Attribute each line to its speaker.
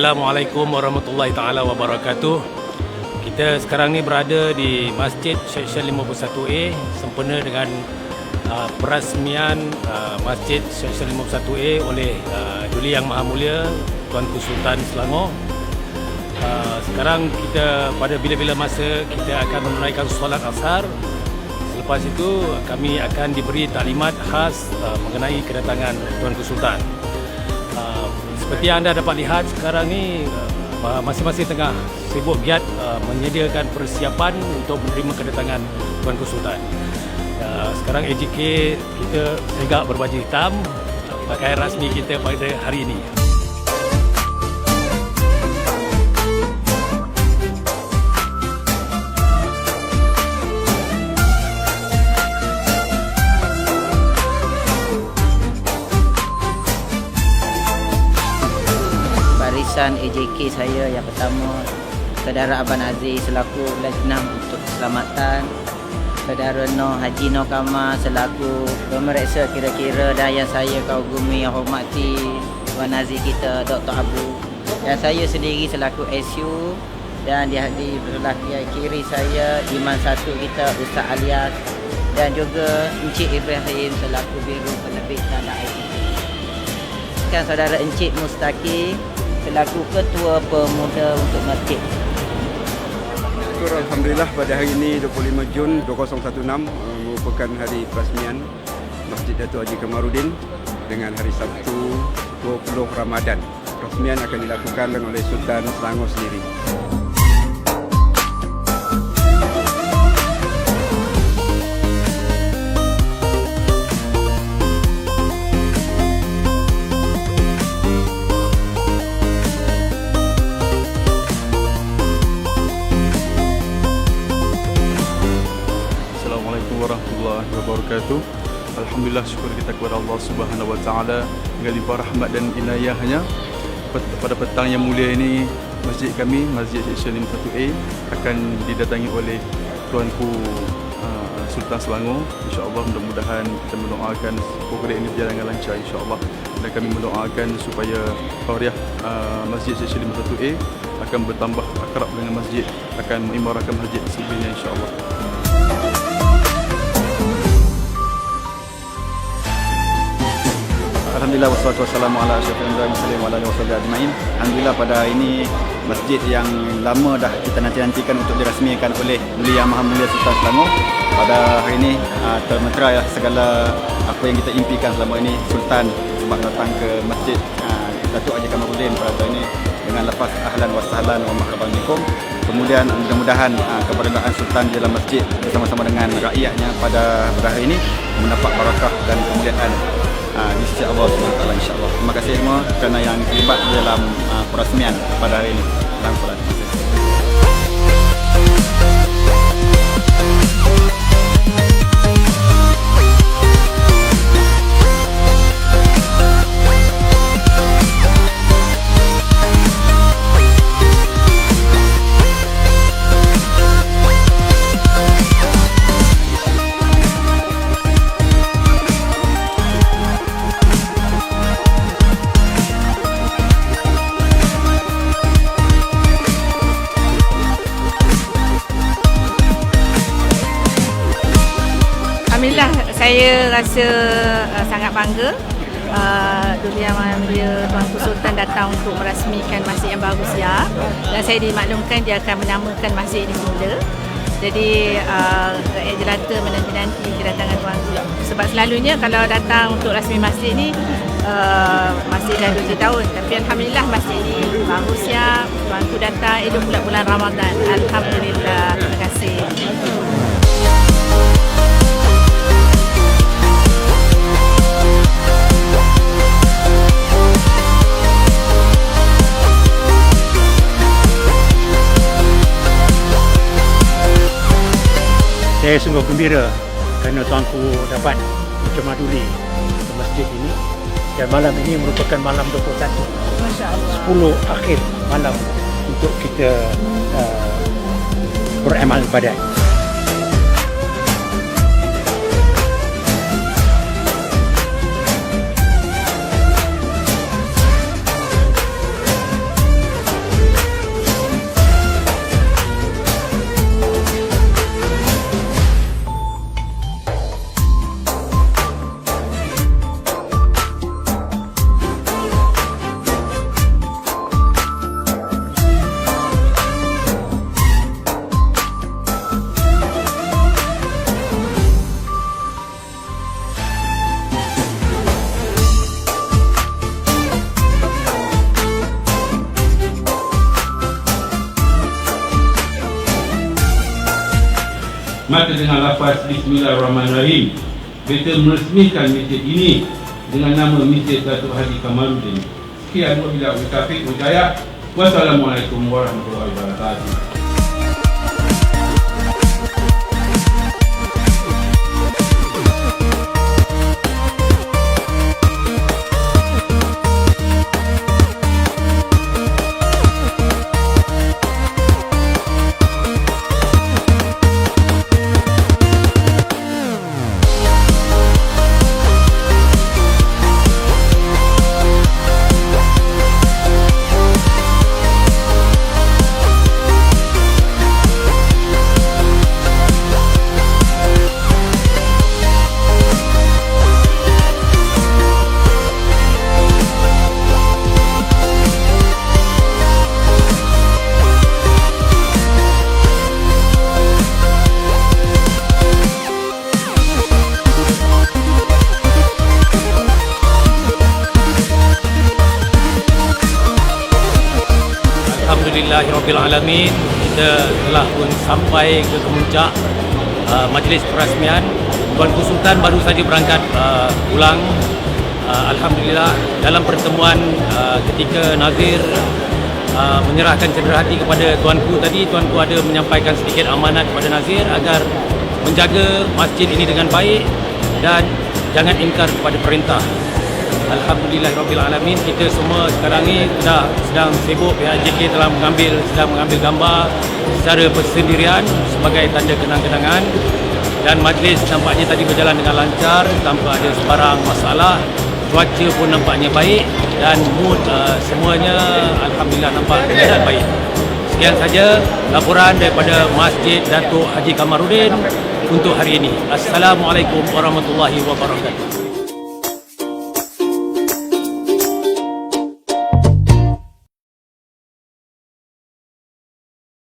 Speaker 1: Assalamualaikum warahmatullahi taala wabarakatuh. Kita sekarang ni berada di Masjid Seksyen 51A sempena dengan uh, perasmian uh, Masjid Seksyen 51A oleh uh, Duli Yang Maha Mulia Tuanku Sultan Selangor. Uh, sekarang kita pada bila-bila masa kita akan menunaikan solat asar. Selepas itu kami akan diberi taklimat khas uh, mengenai kedatangan Tuanku Sultan. Uh, seperti yang anda dapat lihat sekarang ni uh, masing-masing tengah sibuk giat uh, menyediakan persiapan untuk menerima kedatangan Tuanku Sultan. Uh, sekarang AJK kita segak berbaju hitam pakaian rasmi kita pada hari ini.
Speaker 2: Barisan AJK saya yang pertama saudara Aban Aziz selaku Lajnah untuk keselamatan saudara Noh Haji Noh Kamal selaku pemeriksa kira-kira dan yang saya kagumi yang hormati Tuan Aziz kita Dr. Abu dan saya sendiri selaku SU dan di di belah kiri saya Iman satu kita Ustaz Alias dan juga Encik Ibrahim selaku Biru Penerbitan dan IT kan saudara Encik Mustaki selaku ketua pemuda untuk masjid.
Speaker 3: Alhamdulillah pada hari ini 25 Jun 2016 uh, merupakan hari perasmian Masjid Datuk Haji Kamarudin dengan hari Sabtu 20 Ramadan. Perasmian akan dilakukan oleh Sultan Selangor sendiri.
Speaker 4: Alhamdulillah syukur kita kepada Allah Subhanahu wa taala dengan limpah rahmat dan inayahnya. Pada petang yang mulia ini masjid kami Masjid Seksyen 51A akan didatangi oleh tuanku uh, Sultan Selangor. Insyaallah mudah-mudahan kita mendoakan program ini berjalan dengan lancar insyaallah. Dan kami mendoakan supaya tariah uh, Masjid Seksyen 51A akan bertambah akrab dengan masjid akan mengimarahkan masjid sebelumnya insyaallah
Speaker 5: Alhamdulillah wassalatu wassalamu ala asyrafil anbiya'i wa alihi ajmain. Alhamdulillah pada hari ini masjid yang lama dah kita nanti-nantikan untuk dirasmikan oleh Duli Yang Maha Mulia Sultan Selangor. Pada hari ini uh, termetera ya segala apa yang kita impikan selama ini Sultan sebab datang ke masjid uh, Datuk Haji Kamaruddin pada tahun ini dengan lepas ahlan wa sahlan wa marhaban bikum. Kemudian mudah-mudahan uh, keberadaan Sultan di dalam masjid bersama-sama dengan rakyatnya pada hari ini mendapat barakah dan kemuliaan uh, di sisi Allah SWT insyaAllah. Terima kasih semua kerana yang terlibat dalam uh, perasmian pada hari ini. Terima kasih.
Speaker 6: Alhamdulillah saya rasa uh, sangat bangga uh, Maha Mulia Tuanku Sultan datang untuk merasmikan masjid yang baru siap. Dan saya dimaklumkan dia akan menamakan masjid ini semula jadi uh, rakyat jelata menanti-nanti kedatangan tuanku sebab selalunya kalau datang untuk rasmi masjid ni uh, masih dah 2 tahun. Tapi Alhamdulillah masjid ini baru siap. Tuanku datang elok pula bulan Ramadan. Alhamdulillah terima kasih
Speaker 7: Saya sungguh gembira kerana tuanku dapat mencemaduli ke masjid ini dan malam ini merupakan malam 21
Speaker 6: Masya Allah
Speaker 7: 10 akhir malam untuk kita uh, beramal ibadat.
Speaker 8: Semata dengan lafaz Bismillahirrahmanirrahim kita meresmikan masjid ini dengan nama Masjid Datuk Haji Kamarudin. Sekian wabillahi taufiq hidayah. Wassalamualaikum warahmatullahi wabarakatuh.
Speaker 1: Alhamdulillahirrabbilalamin. Kita telah pun sampai ke kemuncak uh, majlis perasmian. Tuanku Sultan baru saja berangkat uh, pulang. Uh, Alhamdulillah dalam pertemuan uh, ketika Nazir uh, menyerahkan cenderahati kepada tuanku tadi Tuanku ada menyampaikan sedikit amanat kepada Nazir agar menjaga masjid ini dengan baik dan jangan ingkar kepada perintah Alhamdulillahirrabbilalamin kita semua sekarang ni dah sedang sibuk pihak JK telah mengambil sedang mengambil gambar secara persendirian sebagai tanda kenang-kenangan. Dan majlis nampaknya tadi berjalan dengan lancar tanpa ada sebarang masalah. Cuaca pun nampaknya baik dan mood uh, semuanya Alhamdulillah nampak berjalan baik. Sekian saja laporan daripada Masjid Datuk Haji Kamarudin untuk hari ini. Assalamualaikum warahmatullahi wabarakatuh